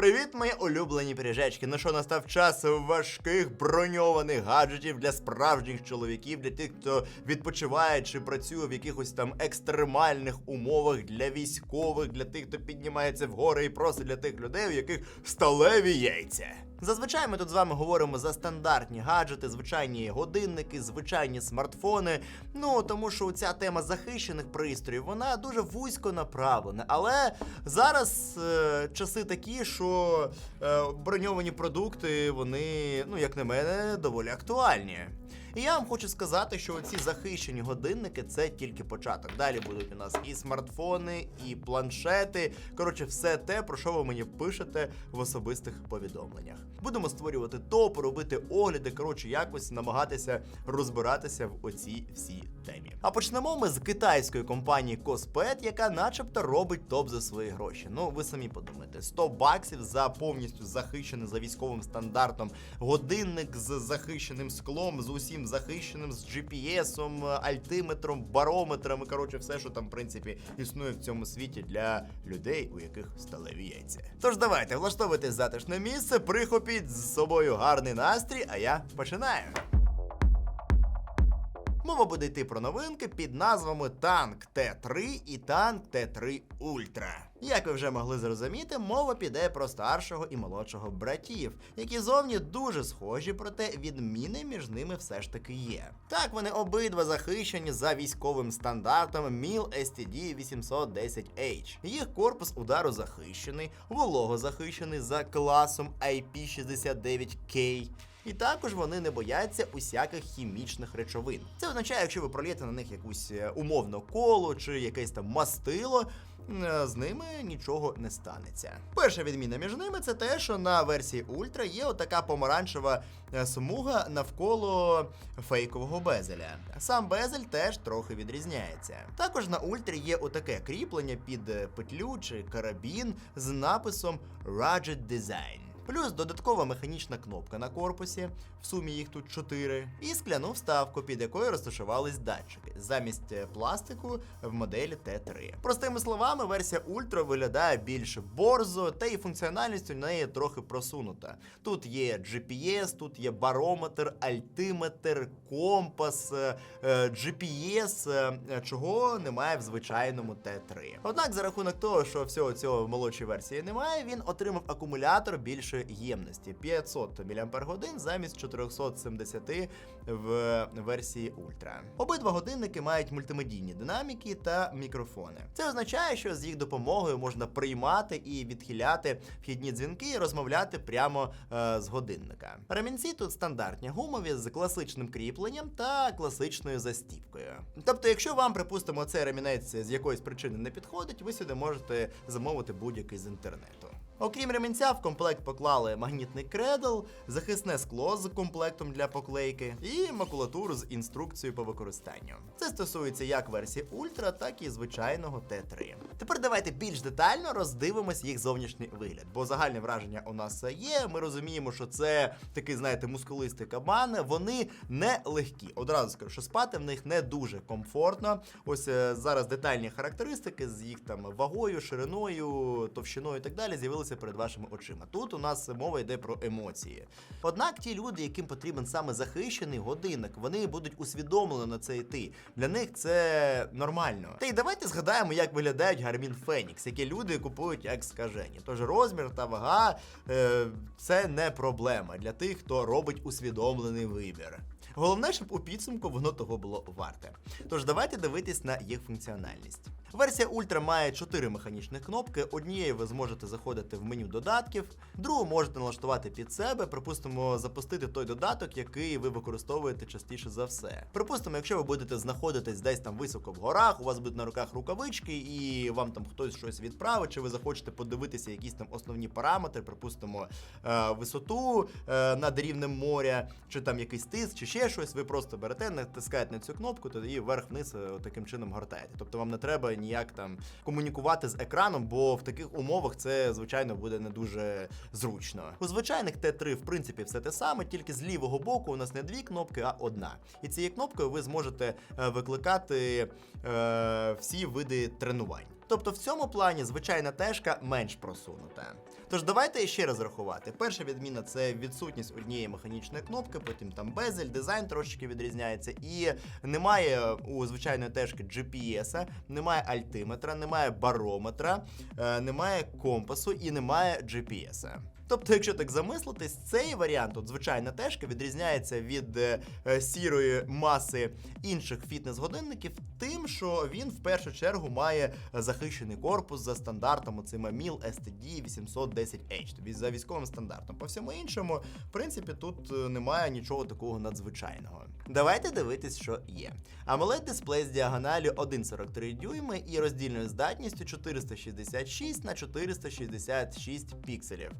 Привіт, мої улюблені пиріжечки. Ну що настав час важких броньованих гаджетів для справжніх чоловіків, для тих, хто відпочиває чи працює в якихось там екстремальних умовах для військових, для тих, хто піднімається в гори і просто для тих людей, у яких сталеві яйця. Зазвичай ми тут з вами говоримо за стандартні гаджети, звичайні годинники, звичайні смартфони. Ну тому що ця тема захищених пристроїв вона дуже вузько направлена. Але зараз е, часи такі, що е, броньовані продукти, вони, ну як на мене, доволі актуальні. І я вам хочу сказати, що ці захищені годинники це тільки початок. Далі будуть у нас і смартфони, і планшети. Коротше, все те, про що ви мені пишете в особистих повідомленнях. Будемо створювати топ, робити огляди. Коротше, якось намагатися розбиратися в оцій всій темі. А почнемо ми з китайської компанії Коспет, яка начебто робить топ за свої гроші. Ну, ви самі подумайте, 100 баксів за повністю захищений за військовим стандартом годинник з захищеним склом, з усім захищеним, з GPS, альтиметром, барометром і коротше, все, що там, в принципі, існує в цьому світі для людей, у яких сталеві яйця. Тож давайте влаштовуйте затишне місце, прихопіть з собою гарний настрій, а я починаю. Мова буде йти про новинки під назвами Танк Т3 і Танк Т3 Ультра. Як ви вже могли зрозуміти, мова піде про старшого і молодшого братів, які зовні дуже схожі, проте відміни між ними все ж таки є. Так, вони обидва захищені за військовим стандартом MIL STD 810H. Їх корпус удару захищений, вологозахищений за класом IP69K. І також вони не бояться усяких хімічних речовин. Це означає, якщо ви пролієте на них якусь е, умовно коло чи якесь там мастило. е, З ними нічого не станеться. Перша відміна між ними це те, що на версії Ультра є отака помаранчева е, смуга навколо фейкового безеля. Сам безель теж трохи відрізняється. Також на Ультрі є отаке кріплення під петлю чи карабін з написом Rugged Design. Плюс додаткова механічна кнопка на корпусі, в сумі їх тут 4, і скляну вставку, під якою розташувались датчики, замість е, пластику в моделі Т3. Простими словами, версія Ультра виглядає більш борзо, та і функціональність у неї трохи просунута. Тут є GPS, тут є барометр, альтиметр, компас, е, е, GPS, чого немає в звичайному Т3. Однак, за рахунок того, що всього цього в молодшій версії немає, він отримав акумулятор більшої ємності 500 мАч замість 470 в версії Ультра. Обидва годинники мають мультимедійні динаміки та мікрофони. Це означає, що з їх допомогою можна приймати і відхиляти вхідні дзвінки і розмовляти прямо е, з годинника. Ремінці тут стандартні гумові з класичним кріпленням та класичною застіпкою. Тобто, якщо вам, припустимо, цей ремінець з якоїсь причини не підходить, ви сюди можете замовити будь-який з інтернету. Окрім ремінця, в комплект поклали магнітний кредл, захисне скло з комплектом для поклейки і макулатуру з інструкцією по використанню. Це стосується як версії Ультра, так і звичайного Т3. Тепер давайте більш детально роздивимось їх зовнішній вигляд, бо загальне враження у нас є. Ми розуміємо, що це такий, знаєте, мускулистий кабан. Вони не легкі. Одразу скажу, що спати в них не дуже комфортно. Ось е, зараз детальні характеристики з їх там вагою, шириною, товщиною і так далі з'явилися перед вашими очима. Тут у нас мова йде про емоції. Однак ті люди, яким потрібен саме захищений годинник, вони будуть усвідомлено на це йти. Для них це нормально. Та й давайте згадаємо, як виглядають Garmin Phoenix, які люди купують як скажені. Тож розмір та вага е, це не проблема для тих, хто робить усвідомлений вибір. Головне, щоб у підсумку воно того було варте. Тож давайте дивитись на їх функціональність. Версія Ультра має 4 механічних кнопки. Однією ви зможете заходити в меню додатків, другу можете налаштувати під себе, припустимо, запустити той додаток, який ви використовуєте частіше за все. Припустимо, якщо ви будете знаходитись десь там високо в горах, у вас будуть на руках рукавички, і вам там хтось щось відправить, чи ви захочете подивитися якісь там основні параметри, припустимо, е, висоту е, над рівнем моря, чи там якийсь тиск, чи ще щось, ви просто берете, натискаєте на цю кнопку, тоді вверх-вниз е, таким чином гортаєте. Тобто вам не треба ніяк там комунікувати з екраном, бо в таких умовах це, звичайно, буде не дуже зручно. У звичайних Т3, в принципі, все те саме, тільки з лівого боку у нас не дві кнопки, а одна. І цією кнопкою ви зможете е, викликати е, всі види тренувань. Тобто в цьому плані звичайна тежка менш просунута. Тож давайте ще раз рахувати. Перша відміна це відсутність однієї механічної кнопки, потім там безель, дизайн трошечки відрізняється, і немає у звичайної тежки GPS, немає альтиметра, немає барометра, е, немає компасу і немає GPS. Тобто, якщо так замислитись, цей варіант, от звичайна тежка, відрізняється від е, е, сірої маси інших фітнес-годинників, тим, що він в першу чергу має захищений корпус за стандартом оцим MIL STD 810H, тобто за військовим стандартом. По всьому іншому, в принципі, тут е, немає нічого такого надзвичайного. Давайте дивитись, що є. amoled дисплей з діагоналю 1,43 дюйми і роздільною здатністю 466 на 466 пікселів.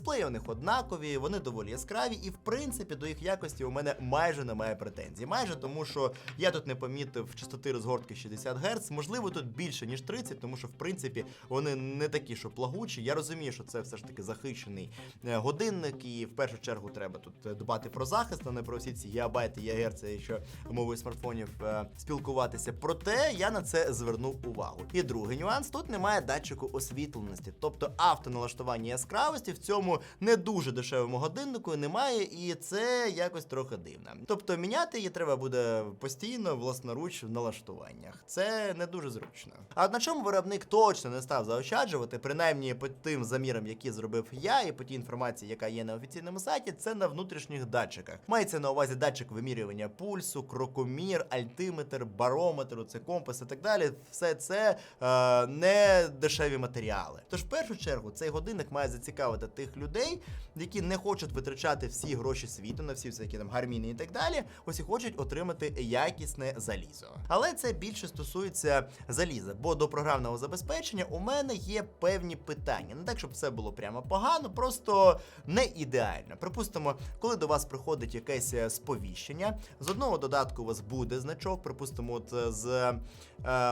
Дисплеї у них однакові, вони доволі яскраві, і в принципі до їх якості у мене майже немає претензій. Майже тому, що я тут не помітив частоти розгортки 60 Гц, можливо, тут більше ніж 30, тому що в принципі вони не такі, що плагучі. Я розумію, що це все ж таки захищений е, годинник, і в першу чергу треба тут е, дбати про захист, а не про всі ці гігабайти, ягерці, що мовою смартфонів е, спілкуватися. Проте я на це звернув увагу. І другий нюанс: тут немає датчику освітленості, тобто автоналаштування яскравості в цьому не дуже дешевому годиннику немає, і це якось трохи дивно. Тобто міняти її треба буде постійно власноруч в налаштуваннях. Це не дуже зручно. А на чому виробник точно не став заощаджувати, принаймні по тим замірам, які зробив я, і по тій інформації, яка є на офіційному сайті, це на внутрішніх датчиках. Мається на увазі датчик вимірювання пульсу, крокомір, альтиметр, барометр, це компас і так далі. Все це е, не дешеві матеріали. Тож в першу чергу цей годинник має зацікавити тих людей, які не хочуть витрачати всі гроші світу на всі всякі там гарміни і так далі. Ось і хочуть отримати якісне залізо. Але це більше стосується заліза, бо до програмного забезпечення у мене є певні питання. Не так, щоб все було прямо погано, просто не ідеально. Припустимо, коли до вас приходить якесь е, сповіщення, з одного додатку у вас буде значок, припустимо, от е, з е,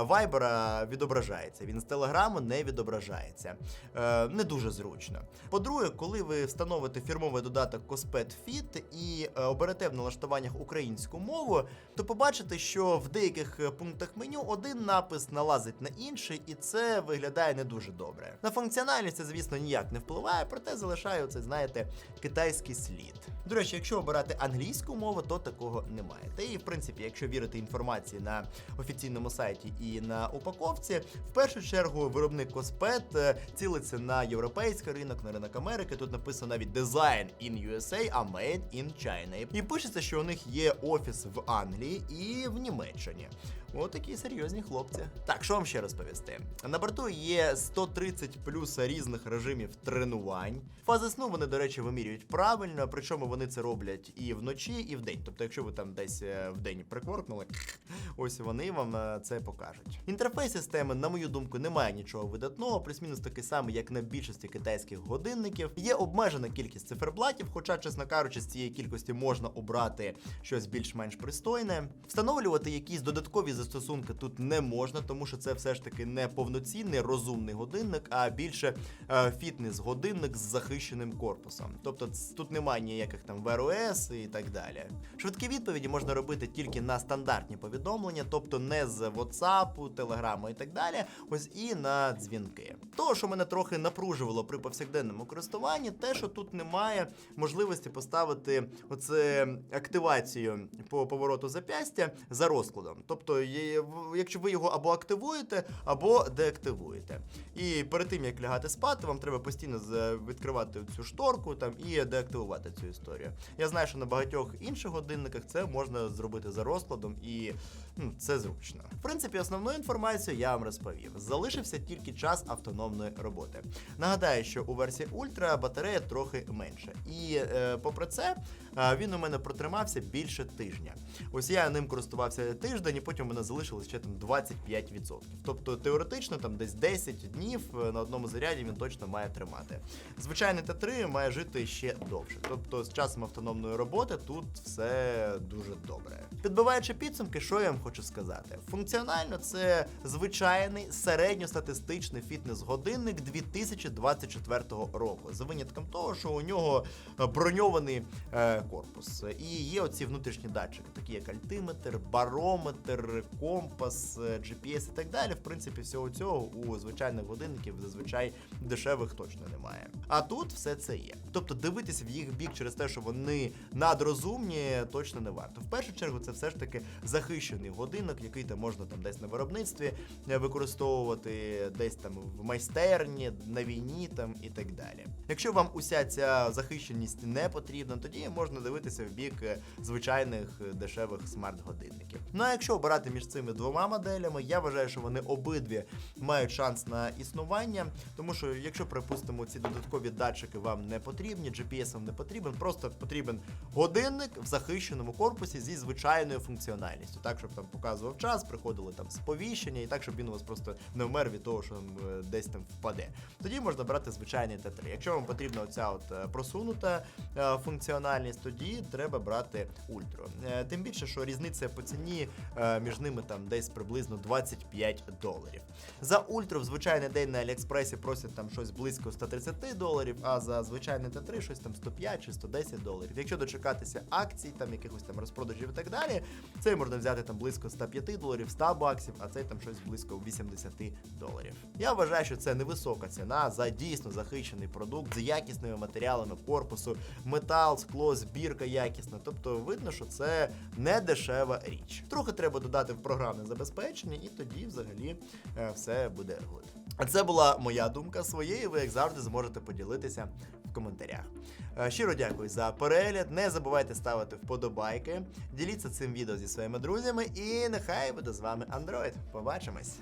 Viber відображається, він з Телеграму не відображається. Е, не дуже зручно. По-друге, коли ви встановите фірмовий додаток Cospet Fit і е, оберете в налаштуваннях українську мову, то побачите, що в деяких е, пунктах меню один напис налазить на інший, і це виглядає не дуже добре. На функціональність це, звісно, ніяк не впливає, проте залишає оце, знаєте, китайський слід. До речі, якщо обирати англійську мову, то такого немає. Та і в принципі, якщо вірити інформації на офіційному сайті і на упаковці, в першу чергу виробник Cospet е, цілиться на європейський ринок, на ринок Америки. Тут написано навіть Design in USA, а Made in China. І пишеться, що у них є офіс в Англії і в Німеччині. От такі серйозні хлопці. Так, що вам ще розповісти? На борту є 130 плюс різних режимів тренувань. Фази сну вони, до речі, вимірюють правильно, причому вони це роблять і вночі, і вдень. Тобто, якщо ви там десь е, вдень прикворкнули, ось вони вам е, це покажуть. Інтерфейс системи, на мою думку, немає нічого видатного, плюс-мінус такий самий, як на більшості китайських годинників. Є обмежена кількість циферблатів, хоча, чесно кажучи, з цієї кількості можна обрати щось більш-менш пристойне. Встановлювати якісь додаткові застосунки тут не можна, тому що це все ж таки не повноцінний розумний годинник, а більше е, фітнес-годинник з захищеним корпусом. Тобто тут немає ніяких там ВРОС і так далі. Швидкі відповіді можна робити тільки на стандартні повідомлення, тобто не з WhatsApp, Telegram і так далі. Ось і на дзвінки. То, що мене трохи напружувало при повсякденному користуванні, те, що тут немає можливості поставити оце активацію по повороту запястя за розкладом. Тобто, якщо ви його або активуєте, або деактивуєте. І перед тим як лягати спати, вам треба постійно відкривати цю шторку там і деактивувати цю історію. Я знаю, що на багатьох інших годинниках це можна зробити за розкладом, і ну, це зручно. В принципі, основну інформацію я вам розповів. Залишився тільки час автономної роботи. Нагадаю, що у версії Ультра батарея трохи менша. І е, попри це, він у мене протримався більше тижня. Ось я ним користувався тиждень, і потім у мене залишилось ще там 25%. Тобто теоретично там десь 10 днів е, на одному заряді він точно має тримати. Звичайний Т3 має жити ще довше. Тобто з часом автономної роботи тут все дуже добре. Підбиваючи підсумки, що я вам хочу сказати? Функціонально це звичайний середньостатистичний фітнес-годинник 2024 року. За винятком того, що у нього броньований е, корпус. І є оці внутрішні датчики, такі як альтиметр, барометр, компас, GPS і так далі. В принципі, всього цього у звичайних годинників зазвичай дешевих точно немає. А тут все це є. Тобто дивитися в їх бік через те, що вони надрозумні, точно не варто. В першу чергу, це все ж таки захищений годинник, який там можна там десь на виробництві е, використовувати, десь там в майстерні, на війні там і так далі. Якщо вам уся ця захищеність не потрібна, тоді можна дивитися в бік е, звичайних е, дешевих смарт-годинників. Ну а якщо обирати між цими двома моделями, я вважаю, що вони обидві мають шанс на існування, тому що якщо припустимо ці додаткові датчики вам не потрібні, GPS вам не потрібен, просто потрібен годинник в захищеному корпусі зі звичайною функціональністю, так щоб там показував час, приходили там сповіщення, і так, щоб він у вас просто не вмер від того, що е, десь там впаде. Тоді можна брати звичайний Т3. Якщо вам потрібна оця от просунута функціональність, тоді треба брати ультру. Е, Тим більше, що різниця по ціні е, між ними там десь приблизно 25 доларів. За ультру в звичайний день на Аліекспресі просять там щось близько 130 доларів, а за звичайний Т3 щось там 105 чи 110 доларів. Якщо дочекатися акцій, там якихось там розпродажів і так далі, цей можна взяти там близько 105 доларів, 100 баксів, а цей там щось близько 80 доларів. Я вважаю, що це невисока ціна за дійсно захищений продукт з якісними матеріалами корпусу, метал, скло, збірка якісна. Тобто видно, що це не дешева річ. Трохи треба додати в програмне забезпечення, і тоді взагалі е, все буде гуд. А це була моя думка своєї. Ви як завжди зможете поділитися в коментарях. Е, Щиро дякую за перегляд. Не забувайте ставити вподобайки. Діліться цим відео зі своїми друзями, і нехай буде з вами Android. Побачимось!